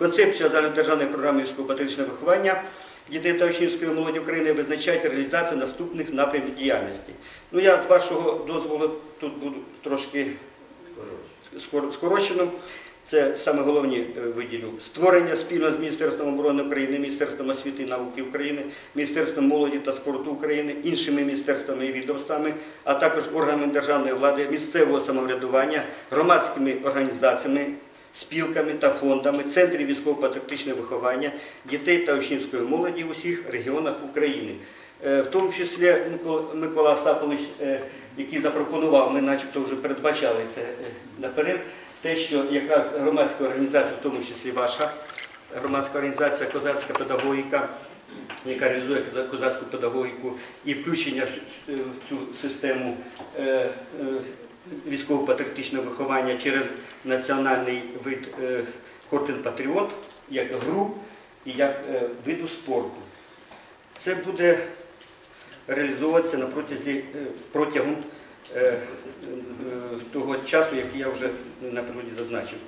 Концепція загальнодержавної програми військово-патріотичного виховання дітей та учнівської молоді України визначає реалізацію наступних напрямів діяльності. Ну, я з вашого дозволу тут буду трошки скорочено. Це саме головні е, виділю створення спільно з Міністерством оборони України, Міністерством освіти і науки України, Міністерством молоді та спорту України, іншими міністерствами і відомствами, а також органами державної влади, місцевого самоврядування, громадськими організаціями, спілками та фондами, центрів військово-патріотичного виховання дітей та учнівської молоді в усіх регіонах України. Е, В тому числі Микола- Остапович, е, який запропонував, ми начебто вже передбачали це е, наперед, те, що якраз громадська організація, в тому числі ваша громадська організація Козацька педагогіка, яка реалізує козацьку педагогіку і включення в цю- систему військово-патріотичного виховання через національний вид е, Патріот, як гру і як е, виду спорту. Це буде реалізовуватися е, протягом того часу, який я вже напереді зазначив.